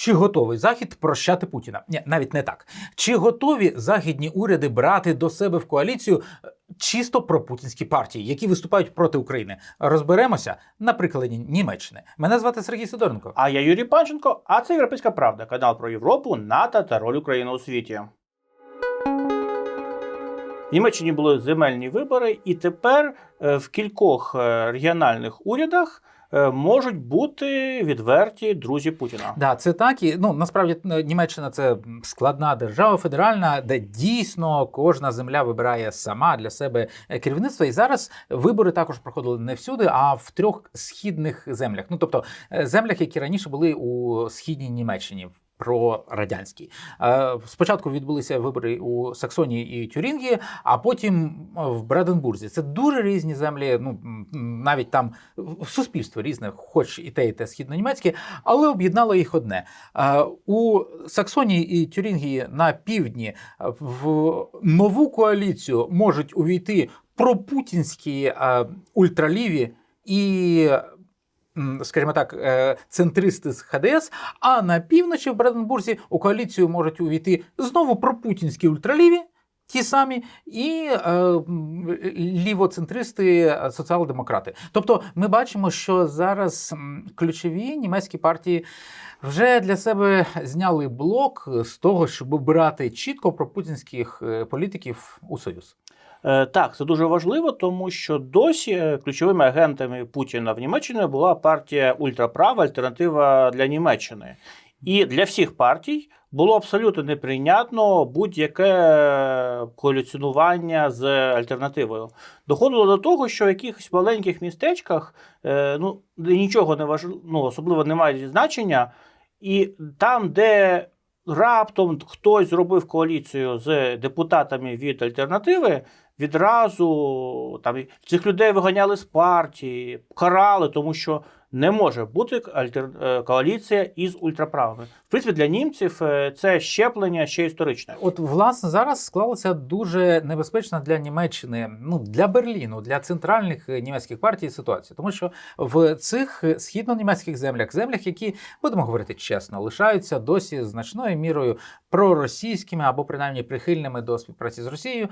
Чи готовий Захід прощати Путіна? Ні, навіть не так. Чи готові західні уряди брати до себе в коаліцію е, чисто пропутінські партії, які виступають проти України? Розберемося на прикладі Німеччини. Мене звати Сергій Сидоренко. А я Юрій Панченко, а це Європейська Правда, канал про Європу, НАТО та роль України у світі. В Німеччині були земельні вибори, і тепер е, в кількох е, регіональних урядах можуть бути відверті друзі Путіна. Да, це так і ну насправді е, Німеччина це складна держава федеральна, де дійсно кожна земля вибирає сама для себе е, керівництво. І зараз вибори також проходили не всюди, а в трьох східних землях. Ну тобто е, землях, які раніше були у східній Німеччині. Про радянські Е, спочатку відбулися вибори у Саксонії і Тюрінгії, а потім е, в Браденбурзі. Це дуже різні землі. Ну навіть там суспільство різне, хоч і те, і те східнонімецьке, але об'єднало їх одне. Е, У Саксонії і Тюрінгії на півдні в нову коаліцію можуть увійти пропутінські ультраліві і. Скажімо так, е, центристи з ХДС, а на півночі в Бранденбурзі у коаліцію можуть увійти знову пропутінські ультраліві, ті самі, і е, лівоцентристи, е, соціал-демократи. Тобто ми бачимо, що зараз ключові німецькі партії вже для себе зняли блок з того, щоб брати чітко пропутінських е, політиків у союз. Е, Так, це дуже важливо, тому що досі ключовими агентами Путіна в Німеччині була партія ультраправа Альтернатива для Німеччини. І для всіх партій було абсолютно неприйнятно будь-яке коаліціонування з альтернативою. Доходило до того, що в якихось маленьких містечках е, ну, нічого не важ... ну, особливо не має значення, і там, де раптом хтось зробив коаліцію з депутатами від альтернативи, відразу там цих людей виганяли з партії, карали, тому що не може бути е, коаліція із ультраправими. В принципі, для німців е, це щеплення ще історичне. От власне зараз склалася дуже небезпечна для Німеччини, ну для Берліну, для центральних е, німецьких партій ситуація, тому що в цих східно-німецьких землях, землях, які будемо говорити чесно, лишаються досі значною мірою проросійськими або принаймні прихильними до співпраці з Росією,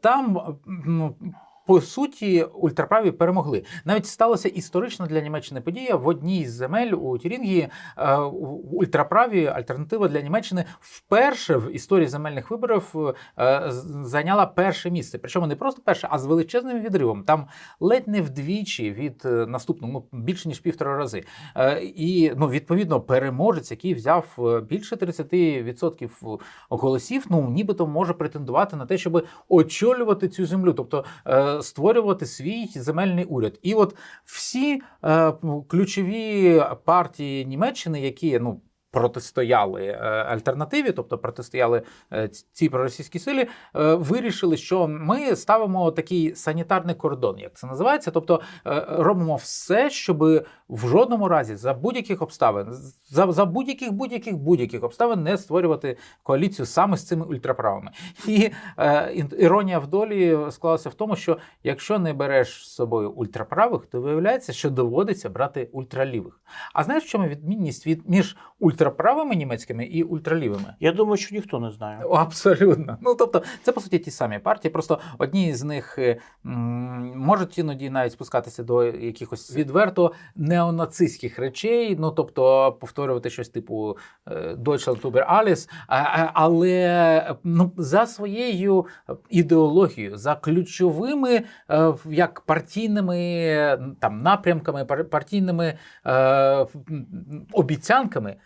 там ну, по суті, ультраправі перемогли. Навіть сталася історична для Німеччини подія в одній з земель у Тюрінгії. е, Ультраправі альтернатива для Німеччини вперше в історії земельних виборів е, зайняла перше місце. Причому не просто перше, а з величезним відривом. Там ледь не вдвічі від е, наступного, ну більше ніж півтора рази. І ну відповідно переможець, який взяв більше 30% голосів, ну нібито може претендувати на те, щоб очолювати цю землю, тобто створювати свій земельний уряд. І от всі е, ключові партії Німеччини, які ну. Протистояли е, альтернативі, тобто протистояли е, цій проросійській силі, е, вирішили, що ми ставимо такий санітарний кордон, як це називається. Тобто робимо все, щоб в жодному разі за будь-яких обставин, за, за будь-яких будь-яких будь-яких обставин не створювати коаліцію саме з цими ультраправими. І іронія в долі склалася в тому, що якщо не береш з собою ультраправих, то виявляється, що доводиться брати ультралівих. А знаєш, в чому відмінність від між ультраправими німецькими і ультралівими? Я думаю, що ніхто не знає. Абсолютно. Ну тобто, це по суті ті самі партії. Просто одні з них е, м, можуть іноді навіть спускатися до якихось відверто неонацистських речей. Ну тобто, повторювати щось типу е, Deutschland über alles, а- а- але ну за своєю ідеологією, за ключовими е, як партійними там напрямками, партійними е, обіцянками.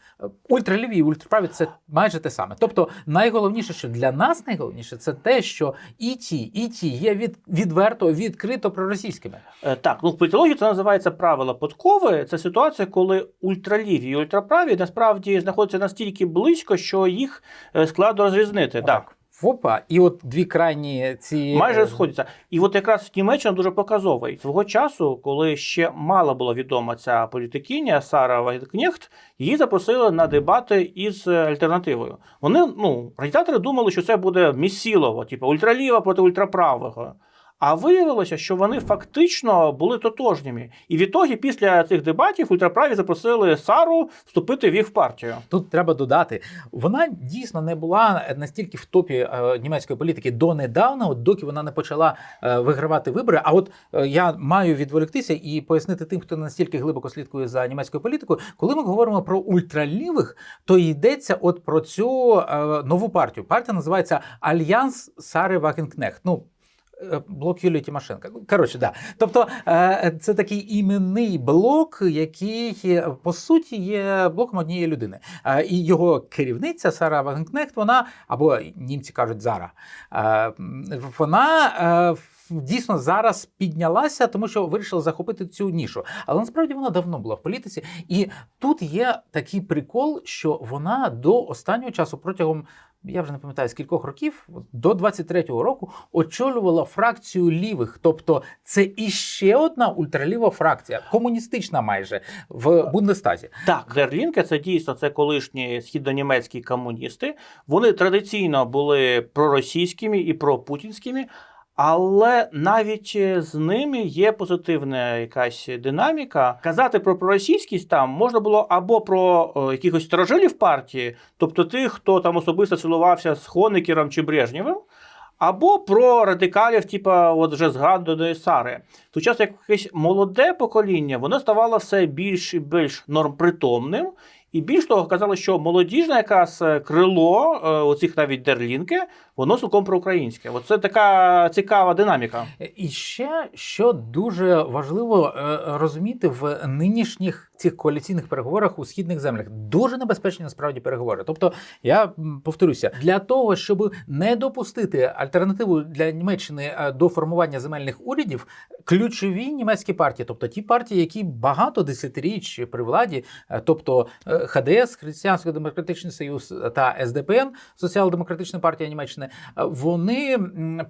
Ультраліві і ультраправі це майже те саме. Тобто, найголовніше, що для нас найголовніше, це те, що і ті, і ті є від, відверто, відкрито проросійськими. Е, Так, ну в політології це називається правила подкови. Це ситуація, коли ультраліві і ультраправі насправді знаходяться настільки близько, що їх е, складно розрізнити. Так. Опа, і от дві крайні ці Майже е, сходяться. І от якраз Німеччина дуже показова. І свого часу, коли ще мало була відома ця політикиня Сара Вайткнехт, її запросили на дебати із е, альтернативою. Вони, ну, організатори думали, що це буде місілово, типу ультраліва проти ультраправого. А виявилося, що вони фактично були тотожніми. І відтоді, після цих дебатів, ультраправі запросили Сару вступити в їх партію. Тут треба додати, вона дійсно не була настільки в топі е, німецької політики донедавна, от доки вона не почала е, вигравати вибори. А от е, я маю відволіктися і пояснити тим, хто настільки глибоко слідкує за німецькою політикою. Коли ми говоримо про ультралівих, то йдеться от про цю нову партію. Партія називається Альянс Сари Вагенкнехт. Ну Блок Юлії Тимошенка. Ну, Коротше, да. Тобто е, це такий іменний блок, який е, по суті є блоком однієї людини. Е, І його керівниця Сара Вагенкнехт, вона або німці кажуть Зара. е, Вона е, в- дійсно зараз піднялася, тому що вирішила захопити цю нішу. Але насправді вона давно була в політиці. І тут є такий прикол, що вона до останнього часу протягом. Я вже не пам'ятаю скількох років, до 23-го року очолювала фракцію лівих. Тобто це іще одна ультраліва фракція, комуністична майже в Бундестазі. Так, Дерлінке це дійсно це колишні східнонімецькі комуністи. Вони традиційно були проросійськими і пропутінськими, але навіть е, з ними є позитивна якась динаміка. Казати про проросійськість там можна було або про е, якихось сторожилів партії, тобто тих, хто там особисто цілувався з Хонекером чи Брежнєвим. Або про радикалів, типа от вже згаданої Сари. Той час якесь молоде покоління, воно ставало все більш і більш нормпритомним, і більш того, казали, що молодіжне якраз е, крило е, оцих навіть дерлінки, воно цілком проукраїнське. Оце така цікава динаміка. І ще що дуже важливо е, розуміти в нинішніх цих коаліційних переговорах у східних землях. Дуже небезпечні насправді переговори. Тобто, я повторюся, для того, щоб не допустити альтернативу для Німеччини е, до формування земельних урядів, ключові німецькі партії, тобто ті партії, які багато десятиріч при владі, е, тобто е, ХДС, Християнсько-демократичний союз та СДПН, Соціал-демократична партія Німеччини, вони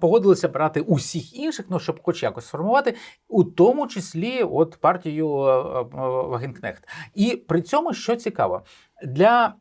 погодилися брати усіх інших, ну щоб хоч якось сформувати, у тому числі от партію е, е, Вагенкнехт. І при цьому що цікаво. Для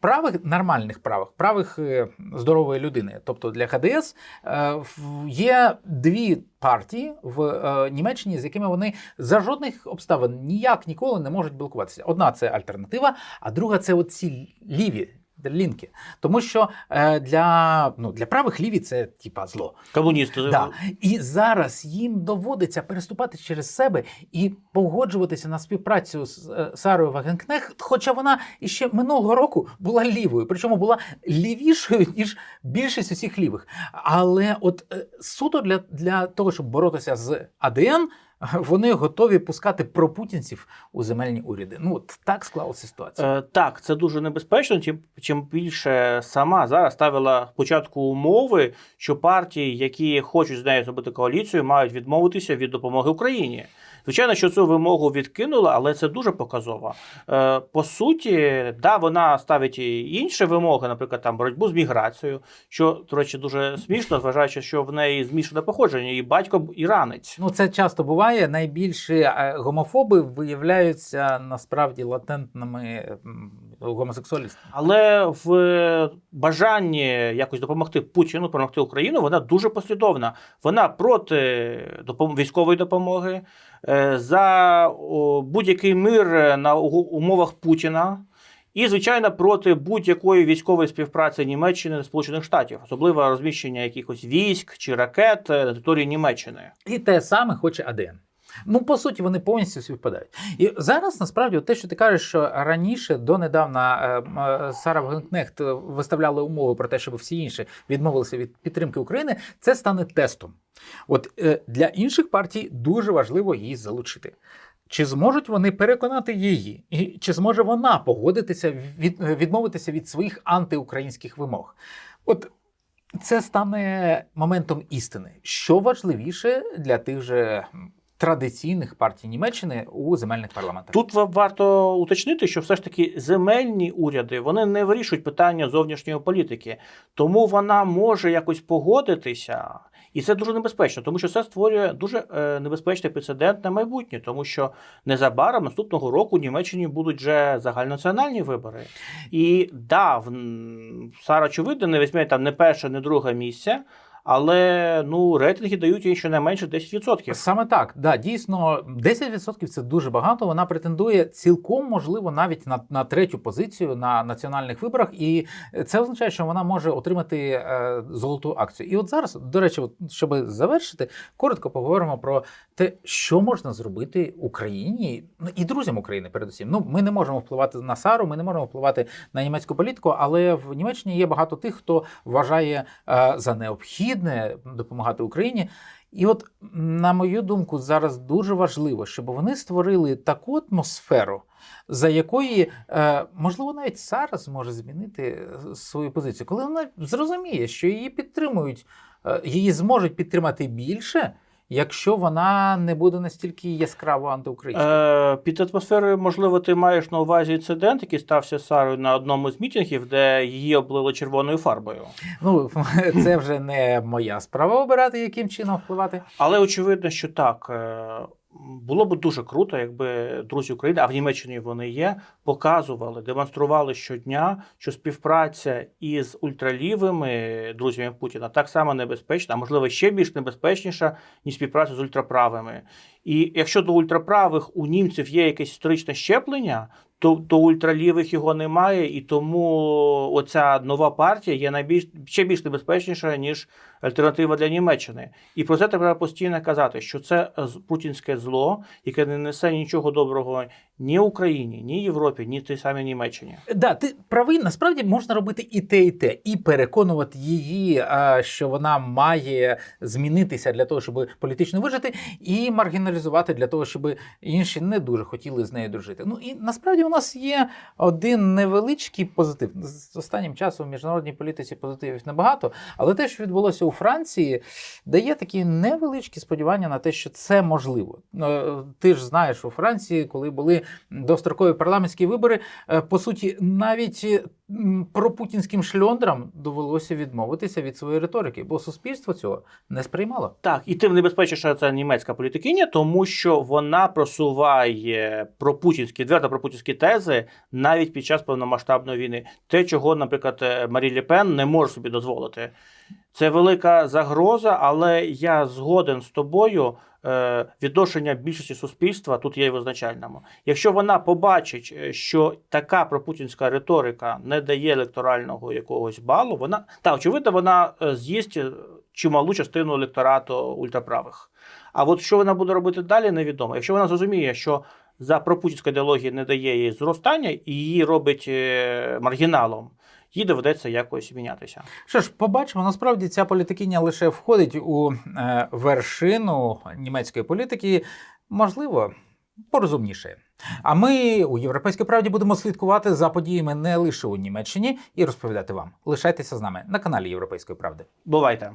правих нормальних правих, правих е, здорової людини, тобто для ХДС, е, є дві партії в е, Німеччині, з якими вони за жодних обставин ніяк ніколи не можуть блокуватися. Одна це альтернатива, а друга це оці ліві. Лінки, тому що е, для, ну, для правих ліві це типа зло. Комуністи Да. І зараз їм доводиться переступати через себе і погоджуватися на співпрацю з е, Сарою Вагенкнехт, хоча вона іще минулого року була лівою, причому була лівішою, ніж більшість усіх лівих. Але от е, суто для, для того, щоб боротися з АДН, вони готові пускати пропутінців у земельні уряди. Ну от так склалася ситуація. Е, так, це дуже небезпечно. Чим, чим більше сама зараз ставила спочатку умови, що партії, які хочуть з нею зробити коаліцію, мають відмовитися від допомоги Україні. Звичайно, що цю вимогу відкинула, але це дуже показово. Е, по суті, да, вона ставить і інші вимоги, наприклад, там боротьбу з міграцією, що, до речі, дуже смішно, зважаючи, що в неї змішане походження, і батько іранець. Ну, це часто буває. Найбільші е, гомофоби виявляються насправді латентними м, гомосексуалістами. Але в бажанні якось допомогти Путіну, допомогти Україну, вона дуже послідовна. Вона проти допом- військової допомоги, е, за будь-який мир на умовах Путіна. І, звичайно, проти будь-якої військової співпраці Німеччини та Сполучених Штатів, особливо розміщення якихось військ чи ракет на території Німеччини. І те саме хоче АДН. Ну, по суті, вони повністю співпадають. І зараз насправді те, що ти кажеш, що раніше донедавна е, е, Сара Вагенкнехт виставляла умови про те, щоб всі інші відмовилися від підтримки України, це стане тестом. От е, для інших партій дуже важливо її залучити. Чи зможуть вони переконати її, і чи зможе вона погодитися від, відмовитися від своїх антиукраїнських вимог? От це стане моментом істини. Що важливіше для тих же традиційних партій Німеччини у земельних парламентах? Тут варто уточнити, що все ж таки земельні уряди вони не вирішують питання зовнішньої політики, тому вона може якось погодитися. І це дуже небезпечно, тому що це створює дуже е, небезпечний прецедент на майбутнє, тому що незабаром наступного року в Німеччині будуть вже загальнонаціональні вибори. І да, Сара очевидно не візьме там не перше, не друге місце. Але ну рейтинги дають їй щонайменше 10%. Саме так, да, дійсно, 10% це дуже багато. Вона претендує цілком можливо навіть на, на третю позицію на національних виборах, і це означає, що вона може отримати е, золоту акцію. І от зараз, до речі, от, щоб завершити, коротко поговоримо про те, що можна зробити Україні ну, і друзям України, передусім. Ну, ми не можемо впливати на Сару, ми не можемо впливати на німецьку політику, але в Німеччині є багато тих, хто вважає е, за необхідне допомагати Україні. І от, на мою думку, зараз дуже важливо, щоб вони створили таку атмосферу, за якої, е, можливо, навіть Сара зможе змінити е, свою позицію, коли вона зрозуміє, що її підтримують, е, її зможуть підтримати більше, якщо вона не буде настільки яскраво антиукраїнською. Е, під атмосферою, можливо, ти маєш на увазі інцидент, який стався з Сарою на одному з мітингів, де її облили червоною фарбою. Ну, це вже не моя справа обирати, яким чином впливати. Але очевидно, що так. Було б дуже круто, якби друзі України, а в Німеччині вони є, показували, демонстрували щодня, що співпраця із ультралівими друзями Путіна так само небезпечна, а можливо ще більш небезпечніша, ніж співпраця з ультраправими. І якщо до ультраправих у німців є якесь історичне щеплення, то до ультралівих його немає, і тому оця нова партія є найбільш ще більш небезпечніша, ніж альтернатива для Німеччини. І про це треба постійно казати, що це путінське зло, яке не несе нічого доброго ні Україні, ні Європі, ні тій самій Німеччині. Да, ти правий. Насправді можна робити і те, і те, і переконувати її, що вона має змінитися для того, щоб політично вижити, і маргіналізувати для того, щоб інші не дуже хотіли з нею дружити. Ну і насправді у нас є один невеличкий позитив. З останнім часом в міжнародній політиці позитивів небагато, але те, що відбулося у Франції, дає такі невеличкі сподівання на те, що це можливо. Е, Ти ж знаєш, у Франції, коли були дострокові парламентські вибори, е, по суті, навіть е, пропутінським шльондрам довелося відмовитися від своєї риторики, бо суспільство цього не сприймало. Так, і тим небезпечніша ця німецька політикиня, тому що вона просуває пропутінські, відверто пропутінські тези навіть під час повномасштабної війни. Те, чого, наприклад, е, Марі Ле Пен не може собі дозволити. Це велика загроза, але я згоден з тобою. е, Відношення більшості суспільства тут є визначальним. Якщо вона побачить, е, що така пропутінська риторика не дає електорального якогось балу, вона та очевидно, вона е, з'їсть чималу частину електорату ультраправих. А от що вона буде робити далі, невідомо. Якщо вона зрозуміє, що за пропутінська ідеологія не дає їй зростання і її робить маргіналом, їй доведеться якось мінятися. Що ж, побачимо, насправді ця політикиня лише входить у е, вершину німецької політики, можливо, порозумніше. А ми у Європейській правді будемо слідкувати за подіями не лише у Німеччині і розповідати вам. Лишайтеся з нами на каналі Європейської правди. Бувайте!